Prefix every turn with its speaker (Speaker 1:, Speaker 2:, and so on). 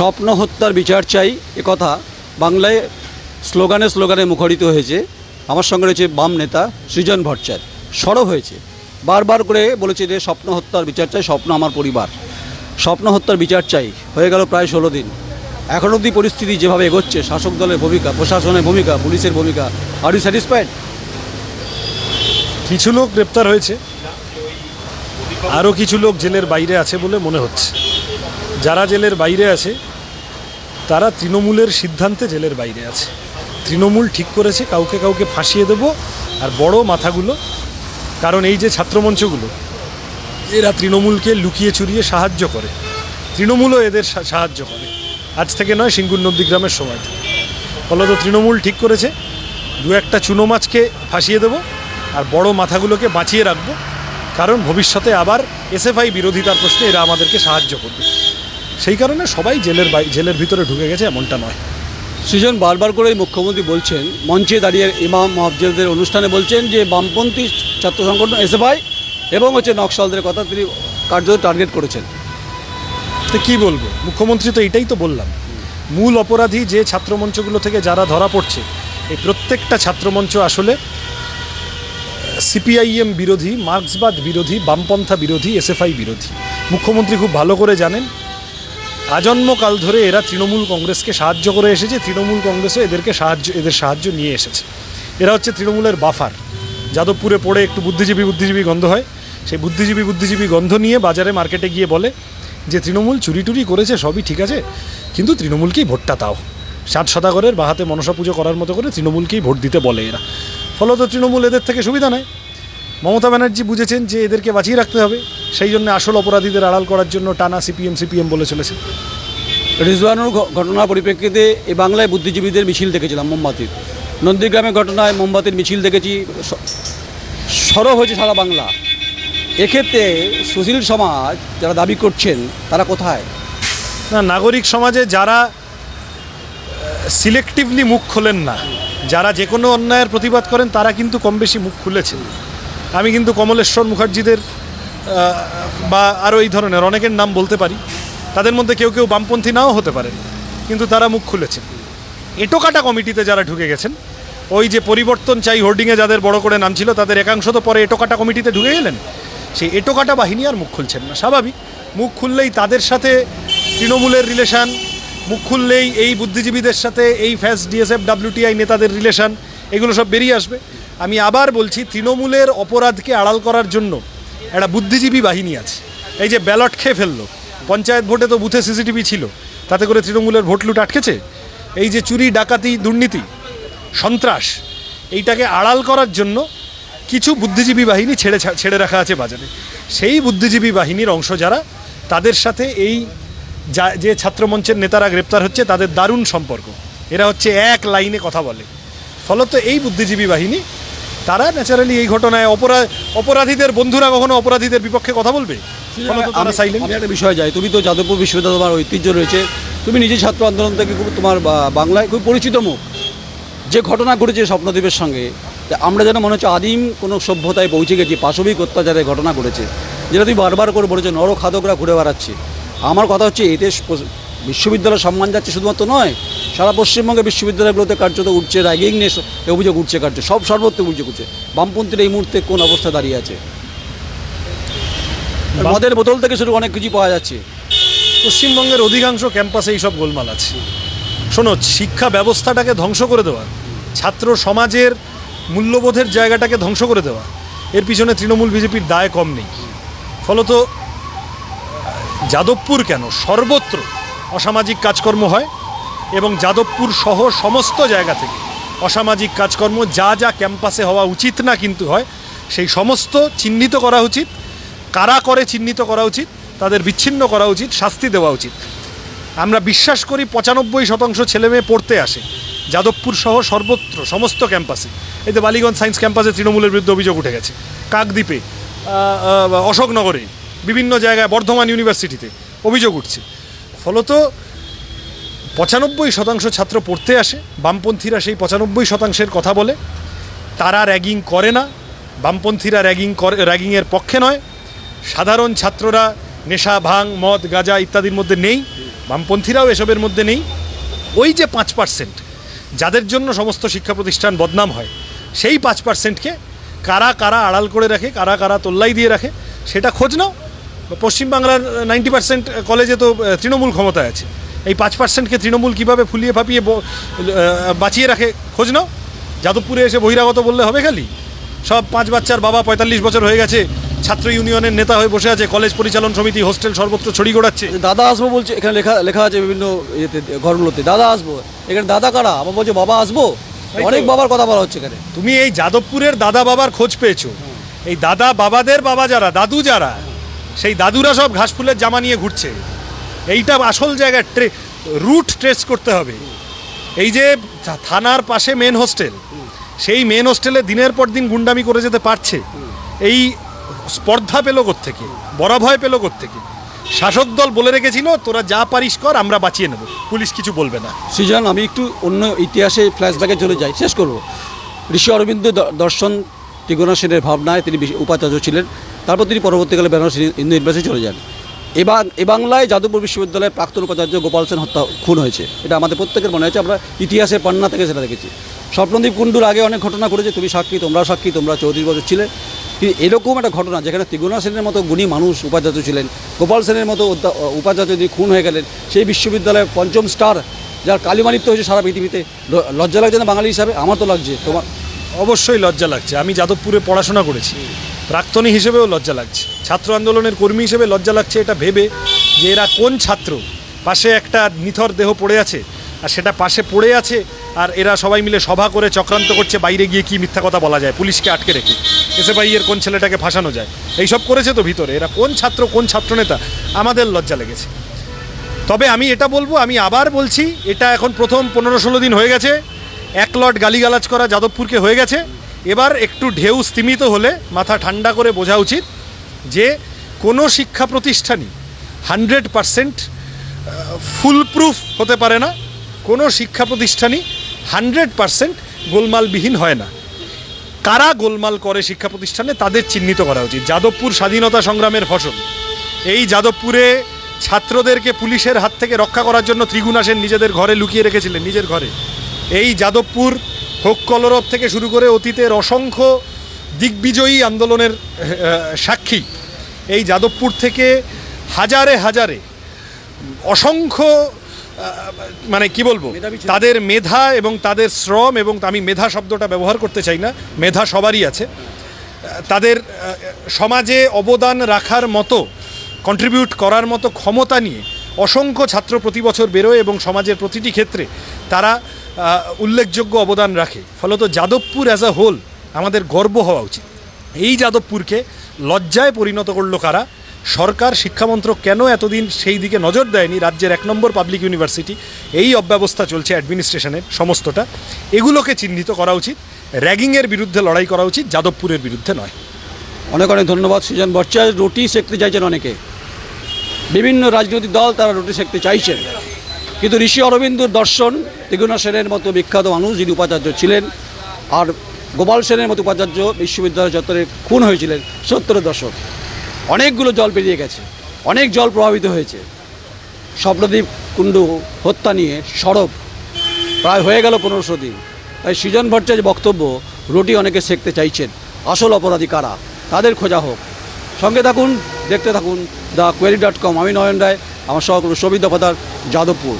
Speaker 1: স্বপ্ন হত্যার বিচার চাই কথা বাংলায় স্লোগানে স্লোগানে মুখরিত হয়েছে। আমার সঙ্গে রয়েছে বাম নেতা সৃজন ভট্টাচার্য। সরব হয়েছে। বারবার করে বলেছে যে স্বপ্ন হত্যার বিচার চাই, স্বপ্ন আমার পরিবার। স্বপ্ন হত্যার বিচার চাই। হয়ে গেল প্রায় ষোলো দিন। এখন অবধি পরিস্থিতি যেভাবে এগোচ্ছে, শাসক দলের ভূমিকা, প্রশাসনের ভূমিকা, পুলিশের ভূমিকা আর ইউ স্যাটিসফাইড
Speaker 2: কিছু লোক গ্রেপ্তার হয়েছে। আরও কিছু লোক জেলের বাইরে আছে বলে মনে হচ্ছে। যারা জেলের বাইরে আছে তারা তৃণমূলের সিদ্ধান্তে জেলের বাইরে আছে। তৃণমূল ঠিক করেছে, কাউকে কাউকে ফাঁসিয়ে দেব আর বড় মাথাগুলো। কারণ এই যে ছাত্রমঞ্চগুলো, এরা তৃণমূলকে লুকিয়ে চুরিয়ে সাহায্য করে। তৃণমূলও এদের সাহায্য করে। আজ থেকে নয়, সিঙ্গুর নন্দীগ্রামের সময় থেকে। ফলত তৃণমূল ঠিক করেছে, দু একটা চুনো মাছকে ফাঁসিয়ে দেবো আর বড় মাথাগুলোকে বাঁচিয়ে রাখব। কারণ ভবিষ্যতে আবার এসএফআই বিরোধিতার প্রশ্নে এরা আমাদেরকে সাহায্য করবে। সেই কারণে সবাই জেলের জেলের ভিতরে ঢুকে গেছে এমনটা নয়।
Speaker 1: সৃজন বারবার করেই মুখ্যমন্ত্রী বলছেন মঞ্চে দাঁড়িয়ে ইমাম মহাবজেদের অনুষ্ঠানে বলছেন যে বামপন্থী ছাত্র সংগঠন এসএফআই এবং হচ্ছে নকশালদের কথা তিনি কার্যত টার্গেট করেছেন।
Speaker 2: তো কি বলব? মুখ্যমন্ত্রী তো এটাই তো বললাম। মূল অপরাধী যে ছাত্রমঞ্চগুলো থেকে যারা ধরা পড়ছে এই প্রত্যেকটা ছাত্রমঞ্চ আসলে সিপিআইএম বিরোধী মার্ক্সবাদ বিরোধী বামপন্থা বিরোধী এসএফআই বিরোধী। মুখ্যমন্ত্রী খুব ভালো করে জানেন আজন্মকাল ধরে এরা তৃণমূল কংগ্রেসকে সাহায্য করে এসেছে, তৃণমূল কংগ্রেসও এদেরকে সাহায্য, এদের সাহায্য নিয়ে এসেছে। এরা হচ্ছে তৃণমূলের বাফার। যাদবপুরে পড়ে একটু বুদ্ধিজীবী বুদ্ধিজীবী গন্ধ হয়। সেই বুদ্ধিজীবী বুদ্ধিজীবী গন্ধ নিয়ে বাজারে মার্কেটে গিয়ে বলে যে, তৃণমূল চুরি টুরি করেছে, সবই ঠিক আছে, কিন্তু তৃণমূলকেই ভোটটা তাও সাত সদাগরের বাহাতে মনসা পুজো করার মতো করে তৃণমূলকেই ভোট দিতে বলে এরা। ফলত তৃণমূল এদের থেকে সুবিধা নেয়। মমতা ব্যানার্জি বুঝেছেন যে এদেরকে বাঁচিয়ে রাখতে হবে সেই জন্য আসল অপরাধীদের আড়াল করার জন্য টানা সিপিএম সিপিএম বলে চলেছে।
Speaker 1: রিজওয়ানুর ঘটনার পরিপ্রেক্ষিতে এই বাংলায় বুদ্ধিজীবীদের মিছিল দেখেছিলাম মোমবাতির নন্দীগ্রামের ঘটনায় মোমবাতির মিছিল দেখেছি সরব হয়েছে সারা বাংলা। এক্ষেত্রে সুশীল সমাজ যারা দাবি করছেন তারা কোথায়?
Speaker 2: না নাগরিক সমাজে যারা সিলেক্টিভলি মুখ খোলেন না যারা যে কোনো অন্যায়ের প্রতিবাদ করেন তারা কিন্তু কম বেশি মুখ খুলেছেন। আমি কিন্তু কমলেশ্বর মুখার্জিদের বা আরও এই ধরনের অনেকের নাম বলতে পারি। তাদের মধ্যে কেউ কেউ বামপন্থী নাও হতে পারেন, কিন্তু তারা মুখ খুলেছেন। এটোকাটা কমিটিতে যারা ঢুকে গেছেন, ওই যে পরিবর্তন চাই হোর্ডিংয়ে যাদের বড় করে নাম ছিল, তাদের একাংশ তো পরে এটোকাটা কমিটিতে ঢুকে গেলেন। সেই এটোকাটা বাহিনী আর মুখ খুলছেন না, স্বাভাবিক। মুখ খুললেই তাদের সাথে তৃণমূলের রিলেশন, মুখ খুললেই এই বুদ্ধিজীবীদের সাথে এই ফ্যাস, D S F, W T I নেতাদের রিলেশান, এগুলো সব বেরিয়ে আসবে। আমি আবার বলছি, তৃণমূলের অপরাধকে আড়াল করার জন্য একটা বুদ্ধিজীবী বাহিনী আছে। এই যে ব্যালট খেয়ে ফেলল, পঞ্চায়েত ভোটে তো বুথে সিসিটিভি ছিল, তাতে করে তৃণমূলের ভোট লুট আটকেছে। এই যে চুরি, ডাকাতি, দুর্নীতি, সন্ত্রাস, এইটাকে আড়াল করার জন্য কিছু বুদ্ধিজীবী বাহিনী ছেড়ে ছেড়ে রাখা আছে বাজারে। সেই বুদ্ধিজীবী বাহিনীর অংশ যারা, তাদের সাথে এই যা যে ছাত্রমঞ্চের নেতারা গ্রেপ্তার হচ্ছে, তাদের দারুণ সম্পর্ক। এরা হচ্ছে এক লাইনে কথা বলে। ফলত এই বুদ্ধিজীবী বাহিনী তারা ন্যাচারালি এই ঘটনায় অপরাধ অপরাধীদের বন্ধুরা কখনো অপরাধীদের বিপক্ষে কথা বলবে?
Speaker 1: আমি-
Speaker 2: সাইলেন্ট
Speaker 1: আমি একটা বিষয় যাই। তুমি তো যাদবপুর বিশ্ববিদ্যালয় তোমার ঐতিহ্য রয়েছে। তুমি নিজে ছাত্র আন্দোলন থেকে খুব তোমার বাংলায় খুব পরিচিত মুখ। যে ঘটনা ঘটেছে স্বপ্নদ্বীপের সঙ্গে আমরা যেন মনে হচ্ছে আদিম কোনো সভ্যতায় পৌঁছে গেছি পাশবিক অত্যাচারের ঘটনা ঘটেছে। যেটা তুমি বারবার করে বলেছ নর খাদকরা ঘুরে বেড়াচ্ছে। আমার কথা হচ্ছে এতে বিশ্ববিদ্যালয় সম্মান যাচ্ছে শুধুমাত্র নয় সারা পশ্চিমবঙ্গের বিশ্ববিদ্যালয়গুলোতে কার্যত উঠছে র্যাগিং নিয়ে অভিযোগ উঠছে কার্য সব সর্বত্র অভিযোগ উঠছে। বামপন্থীরা এই মুহূর্তে কোন অবস্থা দাঁড়িয়ে আছে? মদের বোতল থেকে শুরু অনেক কিছু পাওয়া যাচ্ছে।
Speaker 2: পশ্চিমবঙ্গের অধিকাংশ ক্যাম্পাসে এইসব গোলমাল আছে। শোনো শিক্ষা ব্যবস্থাটাকে ধ্বংস করে দেওয়া ছাত্র সমাজের মূল্যবোধের জায়গাটাকে ধ্বংস করে দেওয়া এর পিছনে তৃণমূল বিজেপির দায় কম নেই। ফলত যাদবপুর কেন? সর্বত্র অসামাজিক কাজকর্ম হয় এবং যাদবপুর সহ সমস্ত জায়গা থেকে অসামাজিক কাজকর্ম যা যা ক্যাম্পাসে হওয়া উচিত না কিন্তু হয়, সেই সমস্ত চিহ্নিত করা উচিত, কারা করে চিহ্নিত করা উচিত, তাদের বিচ্ছিন্ন করা উচিত, শাস্তি দেওয়া উচিত। আমরা বিশ্বাস করি পঁচানব্বই শতাংশ ছেলেমেয়ে পড়তে আসে, যাদবপুর সহ সর্বত্র, সমস্ত ক্যাম্পাসে। যে বালিগঞ্জ সায়েন্স ক্যাম্পাসে তৃণমূলের বিরুদ্ধে অভিযোগ উঠে গেছে, কাকদ্বীপে অশোকনগরে, বিভিন্ন জায়গায় বর্ধমান ইউনিভার্সিটিতে অভিযোগ উঠছে। ফলত পঁচানব্বই শতাংশ ছাত্র পড়তে আসে, বামপন্থীরা সেই পঁচানব্বই শতাংশের কথা বলে। তারা র্যাগিং করে না, বামপন্থীরা র্যাগিং করে র্যাগিংয়ের পক্ষে নয়। সাধারণ ছাত্ররা নেশা, ভাং, মদ, গাঁজা ইত্যাদির মধ্যে নেই, বামপন্থীরাও এসবের মধ্যে নেই। ওই যে পাঁচ পার্সেন্ট, যাদের জন্য সমস্ত শিক্ষা প্রতিষ্ঠান বদনাম হয়, সেই পাঁচ পার্সেন্টকে কারা কারা আড়াল করে রাখে, কারা কারা তোল্লাই দিয়ে রাখে, সেটা খোঁজ নাও। পশ্চিমবাংলার নাইনটি পার্সেন্ট কলেজে তো তৃণমূল ক্ষমতায় আছে। এই পাঁচ পার্সেন্টকে তৃণমূল কীভাবে ফুলিয়ে ফাঁপিয়ে বাঁচিয়ে রাখে খোঁজ নাও। যাদবপুরে এসে বহিরাগত বললে হবে খালি। সব পাঁচ বাচ্চার বাবা পঁয়তাল্লিশ বছর হয়ে গেছে ছাত্র ইউনিয়নের নেতা হয়ে বসে আছে কলেজ পরিচালন সমিতি হোস্টেল সর্বত্র ছড়ি গোড়াচ্ছে।
Speaker 1: দাদা আসব বলছে এখানে লেখা লেখা আছে বিভিন্ন ইয়েতে ঘরগুলোতে দাদা আসব। এখানে দাদা কারা? আবার বলছে বাবা আসব। অনেক বাবার কথা বলা হচ্ছে এখানে।
Speaker 2: তুমি এই যাদবপুরের দাদা বাবার খোঁজ পেয়েছ। এই দাদা বাবাদের বাবা যারা দাদু যারা সেই দাদুরা সব ঘাস ফুলের জামা নিয়ে ঘুরছে। এইটা আসল জায়গা ট্রে, রুট ট্রেস করতে হবে। এই যে থানার পাশে মেন হোস্টেল সেই মেন হোস্টেলে দিনের পর দিন গুন্ডামি করে যেতে পারছে। এই স্পর্ধা পেল থেকে বরাভয় পেল থেকে শাসক দল বলে রেখেছিল, তোরা যা পারিস কর, আমরা বাঁচিয়ে নেব। পুলিশ কিছু বলবে না।
Speaker 1: সৃজন, আমি একটু অন্য ইতিহাসে ফ্ল্যাশব্যাকে চলে যাই। শেষ করব। ঋষি অরবিন্দ দর্শন ত্রিগুণা সেনের ভাবনায় তিনি উপাচার্য ছিলেন। তারপর তিনি পরবর্তীকালে বেনারস হিন্দু ইউনিভার্সিটি চলে যান। এবার এ বাংলায় যাদবপুর বিশ্ববিদ্যালয়ের প্রাক্তন উপাচার্য গোপাল সেন হত্যা খুন হয়েছে। এটা আমাদের প্রত্যেকের মনে হয়েছে আমরা ইতিহাসের পান্না থেকে সেটা দেখেছি। স্বপ্নদীপ কুণ্ডুর আগে অনেক ঘটনা করেছে তুমি সাক্ষী, তোমরা সাক্ষী, তোমরা চৌত্রিশ বছর ছিলে। কিন্তু এরকম একটা ঘটনা, যেখানে ত্রিগুণা সেনের মতো গুণী মানুষ উপাচার্য ছিলেন, গোপাল সেনের মতো উপাচার্য যদি খুন হয়ে গেলেন, সেই বিশ্ববিদ্যালয়ের পঞ্চম স্টার, যার কালিমালিপ্ত হয়েছে সারা পৃথিবীতে লজ্জা লাগছে না বাঙালি হিসাবে? আমার তো লাগছে। তোমার
Speaker 2: অবশ্যই লজ্জা লাগছে। আমি যাদবপুরে পড়াশোনা করেছি। প্রাক্তনী হিসেবেও লজ্জা লাগছে। ছাত্র আন্দোলনের কর্মী হিসেবে লজ্জা লাগছে এটা ভেবে যে এরা কোন ছাত্র? পাশে একটা নিথর দেহ পড়ে আছে আর সেটা পাশে পড়ে আছে আর এরা সবাই মিলে সভা করে চক্রান্ত করছে বাইরে গিয়ে কি মিথ্যা কথা বলা যায়, পুলিশকে আটকে রেখে। এসে এর কোন ছেলেটাকে ফাঁসানো যায়? এইসব করেছে তো ভিতরে। এরা কোন ছাত্র, কোন ছাত্রনেতা আমাদের লজ্জা লেগেছে। তবে আমি এটা বলব, আমি আবার বলছি, এটা এখন প্রথম পনেরো ষোলো দিন হয়ে গেছে। এক লট গালিগালাজ করা যাদবপুরকে হয়ে গেছে। এবার একটু ঢেউ স্তিমিত হলে মাথা ঠান্ডা করে বোঝা উচিত যে কোনো শিক্ষা প্রতিষ্ঠানই হান্ড্রেড পারসেন্ট ফুলপ্রুফ হতে পারে না। কোনো শিক্ষা প্রতিষ্ঠানই হান্ড্রেড পারসেন্ট গোলমালবিহীন হয় না। কারা গোলমাল করে শিক্ষা প্রতিষ্ঠানে তাদের চিহ্নিত করা উচিত। যাদবপুর স্বাধীনতা সংগ্রামের ফসল। এই যাদবপুরে ছাত্রদেরকে পুলিশের হাত থেকে রক্ষা করার জন্য ত্রিগুণা সেন নিজেদের ঘরে লুকিয়ে রেখেছিলেন, নিজের ঘরে। এই যাদবপুর হোক কলরব থেকে শুরু করে অতীতের অসংখ্য দিগ্বিজয়ী আন্দোলনের সাক্ষী। এই যাদবপুর থেকে হাজারে হাজারে অসংখ্য মানে কি বলব তাদের মেধা এবং তাদের শ্রম এবং আমি মেধা শব্দটা ব্যবহার করতে চাই না মেধা সবারই আছে। তাদের সমাজে অবদান রাখার মতো কন্ট্রিবিউট করার মতো ক্ষমতা নিয়ে অসংখ্য ছাত্র প্রতি বছর বেরোয় এবং সমাজের প্রতিটি ক্ষেত্রে তারা উল্লেখযোগ্য অবদান রাখে। ফলত যাদবপুর অ্যাজ আ হোল আমাদের গর্ব হওয়া উচিত। এই যাদবপুরকে লজ্জায় পরিণত করল কারা? সরকার, শিক্ষামন্ত্রক কেন এতদিন সেই দিকে নজর দেয়নি? রাজ্যের এক নম্বর পাবলিক ইউনিভার্সিটি এই অব্যবস্থা চলছে অ্যাডমিনিস্ট্রেশনের সমস্তটা। এগুলোকে চিহ্নিত করা উচিত। র্যাগিংয়ের বিরুদ্ধে লড়াই করা উচিত, যাদবপুরের বিরুদ্ধে নয়।
Speaker 1: অনেক অনেক ধন্যবাদ, সৃজন ভট্টাচার্য। রুটি সেঁকতে চাইছেন অনেকে। বিভিন্ন রাজনৈতিক দল তারা রুটি সেঁকতে চাইছেন। কিন্তু ঋষি অরবিন্দুর দর্শন ত্রিগুণা সেনের মতো বিখ্যাত মানুষ যিনি উপাচার্য ছিলেন, আর গোপাল সেনের মতো উপাচার্য বিশ্ববিদ্যালয় চত্বরে খুন হয়েছিলেন সত্তরের দশক। অনেকগুলো জল পেরিয়ে গেছে, অনেক জল প্রভাবিত হয়েছে। স্বপ্নদীপ কুণ্ডু হত্যা নিয়ে সরব প্রায় হয়ে গেল পনেরোশো দিন। তাই সৃজন ভট্টাচার্যের বক্তব্য, রুটি অনেকে শিখতে চাইছেন, আসল অপরাধী কারা? তাদের খোঁজা হোক। সঙ্গে থাকুন, দেখতে থাকুন দ্য কোয়েরি ডট কম। আমি নয়ন রায়, আমার সহকর্মী সবিত যাদবপুর।